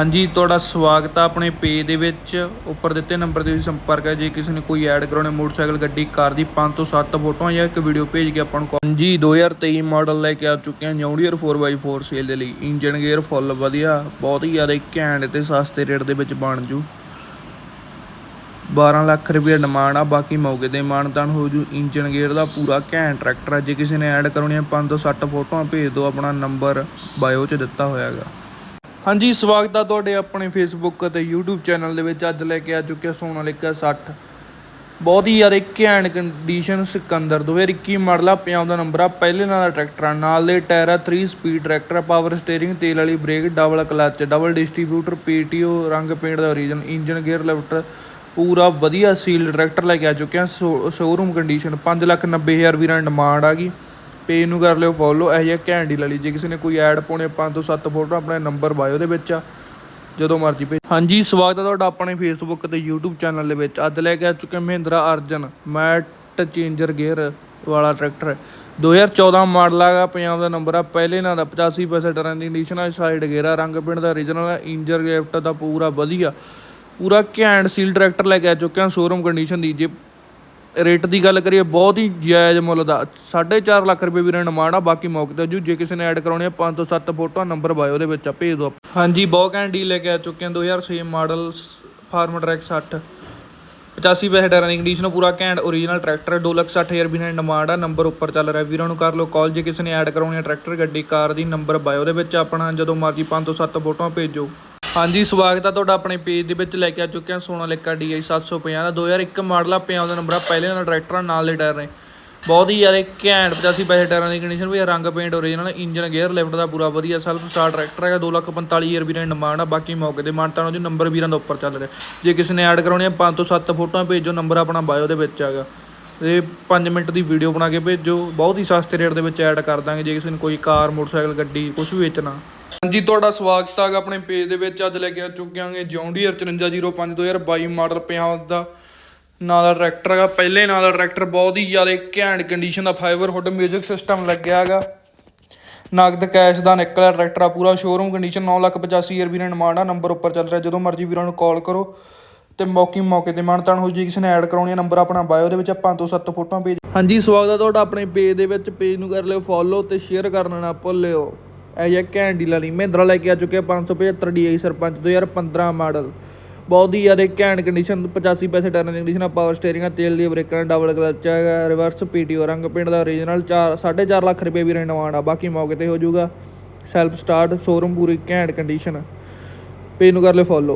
ਹਾਂਜੀ, ਤੁਹਾਡਾ ਸਵਾਗਤ ਆ ਆਪਣੇ ਪੇਜ ਦੇ ਵਿੱਚ। ਉੱਪਰ ਦਿੱਤੇ ਨੰਬਰ ਤੇ ਤੁਸੀਂ ਸੰਪਰਕ ਹੈ ਜੇ ਕਿਸੇ ਨੇ ਕੋਈ ਐਡ ਕਰਾਉਣੇ, ਮੋਟਰਸਾਈਕਲ, ਗੱਡੀ, ਕਾਰ ਦੀ 5 ਤੋਂ 7 ਫੋਟੋਆਂ ਜਾਂ ਇੱਕ ਵੀਡੀਓ ਭੇਜ ਕੇ ਆਪਾਂ ਨੂੰ call- ਹਾਂਜੀ 2023 ਮਾਡਲ ਲੈ ਕੇ ਆ ਚੁੱਕੇ ਹਾਂ ਜੌਂਡੀਅਰ 4x4 ਸੇਲ ਦੇ ਲਈ। ਇੰਜਨ ਗੇਅਰ ਫੁੱਲ ਵਧੀਆ, ਬਹੁਤ ਹੀ ਜ਼ਿਆਦਾ ਘੈਂਟ ਤੇ ਸਸਤੇ ਰੇਟ ਦੇ ਵਿੱਚ ਬਣ ਜੂ। 12 ਲੱਖ ਰੁਪਏ ਡਿਮਾਂਡ ਆ, ਬਾਕੀ ਮੌਕੇ ਤੇ ਮਾਨਤਾਨ ਹੋ ਜੂ। ਇੰਜਨ ਗੇਅਰ ਦਾ ਪੂਰਾ ਘੈਂਟ ਟਰੈਕਟਰ ਆ। ਜੇ ਕਿਸੇ ਨੇ ਐਡ ਕਰਾਉਣੀ ਆ 5 ਤੋਂ 7 ਫੋਟੋਆਂ, ਭੇਜ ਦਿਓ। ਆਪਣਾ ਨੰਬਰ ਬਾਇਓ 'ਚ ਦਿੱਤਾ ਹੋਇਆ ਹੈਗਾ। ਹਾਂਜੀ, ਸਵਾਗਤ ਆ ਤੁਹਾਡੇ ਆਪਣੇ ਫੇਸਬੁੱਕ ਅਤੇ YouTube ਚੈਨਲ ਦੇ ਵਿੱਚ। ਅੱਜ ਲੈ ਕੇ ਆ ਚੁੱਕੇ ਸੋਨਾਲਿਕਾ 60 ਬਹੁਤ ਹੀ ਯਾਰ, ਇੱਕ ਘੈਂਟ ਕੰਡੀਸ਼ਨ ਸਿਕੰਦਰ। 2021 ਮਾਡਲ ਆ ਪੰਜਾਬ ਦਾ ਨੰਬਰ ਆ, ਪਹਿਲੇ ਨਾਲ ਦਾ ਟਰੈਕਟਰ ਆ। ਨਾਲ ਦੇ ਟਾਇਰ ਆ 3 ਸਪੀਡ ਟਰੈਕਟਰ ਪਾਵਰ ਸਟੀਅਰਿੰਗ ਤੇਲ ਵਾਲੀ brake double clutch double distributor PTO ਰੰਗ ਪੇਂਟ ਦਾ ਓਰੀਜਨ ਇੰਜਨ ਗੇਅਰ ਲਿਫਟ ਪੂਰਾ ਵਧੀਆ ਸੀਲ ਟਰੈਕਟਰ ਲੈ ਕੇ ਆ ਚੁੱਕਿਆ ਆ। ਸ਼ੋਰੂਮ ਕੰਡੀਸ਼ਨ 590000 ਵੀਰਾਂ ਡਿਮਾਂਡ ਆ ਗਈ। ਪੇਜ ਨੂੰ ਕਰ ਲਿਓ ਫੋਲੋ ਇਹ ਜਿਹਾ ਘੈਂਟ ਡੀਲ ਵਾਲੀ। ਜੇ ਕਿਸੇ ਨੇ ਕੋਈ ਐਡ ਪਾਉਣੇ 5 ਤੋਂ 7 ਫੋਟੋ ਆਪਣੇ ਨੰਬਰ ਬਾਇਓ ਦੇ ਵਿੱਚ ਆ, ਜਦੋਂ ਮਰਜ਼ੀ ਭੇਜ ਹਾਂਜੀ, ਸਵਾਗਤ ਹੈ ਤੁਹਾਡਾ ਆਪਣੇ ਫੇਸਬੁੱਕ ਤੇ YouTube ਚੈਨਲ ਦੇ ਵਿੱਚ। ਅੱਜ ਲੈ ਕੇ ਆ ਚੁੱਕੇ ਮਹਿੰਦਰਾ ਅਰਜਨ ਮੈਟ ਚੇਂਜਰ ਗੇਅਰ ਵਾਲਾ ਟਰੈਕਟਰ 2014 ਮਾਡਲ ਆਗਾ ਪੰਜਾਬ ਦਾ ਨੰਬਰ ਆ। ਪਹਿਲੇ ਨਾਲ ਦਾ 85 ਪੈਸੇ ਟਰਨ ਦੀ ਕੰਡੀਸ਼ਨ ਆ ਸਾਈਡ ਗੇਅਰ ਆ, ਰੰਗ ਪਿੰਡ ਦਾ origignal ਆ ਇੰਜਰ ਗਿਫਟ ਦਾ ਪੂਰਾ ਵਧੀਆ। ਪੂਰਾ ਘੈਂਟ ਸੀਲ ਟਰੈਕਟਰ ਲੈ ਕੇ ਆ ਚੁੱਕੇ ਹਾਂ ਸ਼ੋਰੂਮ ਕੰਡੀਸ਼ਨ ਦੀ। ਜੇ ਰੇਟ ਦੀ ਗੱਲ ਕਰੀਏ, ਬਹੁਤ ਹੀ ਜਾਇਜ਼ ਮੁੱਲ ਦਾ। 4.5 ਲੱਖ ਰੁਪਏ ਵੀਰਾਂ ਡਿਮਾਂਡ ਆ ਬਾਕੀ ਮੌਕੇ ਤੇ ਜੂ। ਜੇ ਕਿਸੇ ਨੇ ਐਡ ਕਰਾਉਣੀ ਆ 5 ਤੋਂ 7 ਫੋਟੋਆਂ ਨੰਬਰ ਬਾਇਓ ਦੇ ਵਿੱਚ ਆ, ਭੇਜ ਦਿਓ। ਹਾਂਜੀ, ਬਹੁਤ ਘੈਂਟ ਡੀਲ ਲੈ ਕੇ ਆ ਚੁੱਕੇ ਹਾਂ 2006 ਮਾਡਲ ਫਾਰਮ ਟਰੈਕ 60 85 ਪੈਸੇ ਟਾਇਰਾਂ ਦੀ ਕੰਡੀਸ਼ਨ ਪੂਰਾ ਘੈਂਟ ਓਰੀਜਨਲ ਟਰੈਕਟਰ 260000 ਵੀਰਾਂ ਦੀ ਡਿਮਾਂਡ ਆ ਨੰਬਰ ਉੱਪਰ ਚੱਲ ਰਿਹਾ। ਵੀਰਾਂ ਨੂੰ ਕਰ ਲਓ ਕਾਲ ਜੇ ਕਿਸੇ ਨੇ ਐਡ ਕਰਾਉਣੀ ਆ ਟਰੈਕਟਰ ਗੱਡੀ, ਕਾਰ ਦੀ ਨੰਬਰ ਬਾਇਓ ਦੇ ਵਿੱਚ ਆਪਣਾ, ਜਦੋਂ ਮਰਜ਼ੀ 5 ਤੋਂ 7 ਫੋਟੋਆਂ ਭੇਜੋ। ਹਾਂਜੀ ਸਵਾਗਤ ਆ ਤੁਹਾਡਾ ਆਪਣੇ ਪੇਜ ਦੇ ਵਿੱਚ ਲੈ ਕੇ ਆ ਚੁੱਕੇ ਹਾਂ ਸੋਨਾਲਿਕਾ DI 750 ਦਾ। 2001 ਮਾਡਲ ਆ ਪੰਜਾਬ ਦਾ ਨੰਬਰ ਆ ਪਹਿਲੇ ਨਾਲ ਟਰੈਕਟਰਾਂ ਨਾਲ ਦੇ ਟਾਇਰ ਨੇ। ਬਹੁਤ ਹੀ ਯਾਰ ਘੈਂਟ 85 ਪੈਸੇ ਟਾਇਰਾਂ ਦੀ ਕੰਡੀਸ਼ਨ ਵੀ ਆ, ਰੰਗ paint original engine gear lift ਦਾ ਪੂਰਾ ਵਧੀਆ ਸੈਲਫ ਸਟਾਰਟ ਟਰੈਕਟਰ ਹੈਗਾ 245000 ਵੀਰਾਂ ਦੀ ਡਿਮਾਂਡ ਆ ਬਾਕੀ ਮੌਕੇ ਤੇ ਮਾਨਤਾ ਨੂੰ ਜੀ ਨੰਬਰ ਵੀਰਾਂ ਦਾ ਉੱਪਰ ਚੱਲ ਰਿਹਾ। ਜੇ ਕਿਸੇ ਨੇ ਐਡ ਕਰਾਉਣੀ ਆ 5 ਤੋਂ 7 ਫੋਟੋਆਂ ਭੇਜੋ ਨੰਬਰ ਆਪਣਾ ਬਾਇਓ ਦੇ ਵਿੱਚ ਹੈਗਾ। ਤੇ 5 ਮਿੰਟ ਦੀ ਵੀਡੀਓ ਬਣਾ ਕੇ ਭੇਜੋ ਬਹੁਤ ਹੀ ਸਸਤੇ ਰੇਟ ਦੇ ਵਿੱਚ ਐਡ ਕਰ ਦਾਂਗੇ ਜੇ ਕਿਸੇ ਨੂੰ ਕੋਈ ਕਾਰ ਮੋਟਰਸਾਈਕਲ ਗੱਡੀ ਕੁਝ ਵੀ ਵੇਚਣਾ। ਹਾਂਜੀ, ਤੁਹਾਡਾ ਸਵਾਗਤ ਹੈਗਾ ਆਪਣੇ ਪੇਜ ਦੇ ਵਿੱਚ। ਅੱਜ ਲੈ ਕੇ ਆ ਚੁੱਕੇ ਆਂਗੇ ਜੌਂਡੀਅਰ 5405 2022 ਮਾਡਲ ਪੰਜਾਬ ਦਾ। ਨਾਲ ਦਾ ਟਰੈਕਟਰ ਹੈਗਾ, ਪਹਿਲੇ ਨਾਲ ਦਾ ਟਰੈਕਟਰ ਬਹੁਤ ਹੀ ਜ਼ਿਆਦਾ ਘੈਂਟ ਕੰਡੀਸ਼ਨ ਦਾ ਫਾਈਬਰ ਹੁੱਡ 뮤직 ਸਿਸਟਮ ਲੱਗਿਆ ਹੈਗਾ। ਨਗਦ ਕੈਸ਼ ਦਾ ਨਿਕਲਿਆ ਟਰੈਕਟਰ ਆ ਪੂਰਾ। ਸ਼ੋਰੂਮ ਕੰਡੀਸ਼ਨ 985000 ਵੀਰਾਂ ਡਿਮਾਂਡ ਆ ਨੰਬਰ ਉੱਪਰ ਚੱਲ ਰਿਹਾ। ਜਦੋਂ ਮਰਜ਼ੀ ਵੀਰਾਂ ਨੂੰ ਕਾਲ ਕਰੋ ਤੇ ਮੌਕੀ ਮੌਕੇ ਤੇ ਮਾਨਤਾਨ ਹੋ ਜੀ ਕਿਸੇ ਨੇ ਐਡ ਕਰਾਉਣੀ ਆ ਨੰਬਰ ਆਪਣਾ ਬਾਇਓ ਦੇ ਵਿੱਚ, ਆਪਾਂ ਤੋਂ ਸੱਤ ਫੋਟੋਆਂ ਭੇਜ ਹਾਂਜੀ, ਸਵਾਗਤ ਹੈ ਤੁਹਾਡਾ ਆਪਣੇ ਪੇਜ ਦੇ ਵਿੱਚ। ਪੇਜ ਨੂੰ ਕਰ ਲਿਓ ਫੋਲੋ ਤੇ ਸ਼ੇਅਰ ਕਰਨਾ ਨਾ ਭੁੱਲਿਓ। ਇਹ ਜਿਹਾ ਘੈਂਟ ਡੀਲਾਂ ਲਈ ਮਹਿੰਦਰਾ ਲੈ ਕੇ ਆ ਚੁੱਕੇ ਆ 575 DI ਸਰਪੰਚ 2015 ਮਾਡਲ। ਬਹੁਤ ਹੀ ਜ਼ਿਆਦਾ ਘੈਂਟ ਕੰਡੀਸ਼ਨ 85 ਪੈਸੇ ਟਰਨ ਦੀ ਕੰਡੀਸ਼ਨ ਆ ਪਾਵਰ ਸਟੀਅਰਿੰਗ ਆ, ਤੇਲ ਦੀ ਬ੍ਰੇਕਾਂ ਡਬਲ ਕਲਚ ਹੈਗਾ ਰਿਵਰਸ ਪੀਟੀਓ ਰੰਗ ਪਿੰਡ ਦਾ ਓਰੀਜਨਲ 4 4.5 ਲੱਖ ਰੁਪਏ ਵੀ ਰੇਨਵਾਨ ਆ। ਬਾਕੀ ਮੌਕੇ ਤੇ ਹੋ ਜਾਊਗਾ। ਸੈਲਫ ਸਟਾਰਟ ਸ਼ੋਰੂਮ ਪੂਰੀ ਘੈਂਟ ਕੰਡੀਸ਼ਨ ਪੇ ਨੂੰ ਕਰ ਲਿਓ ਫੋਲੋ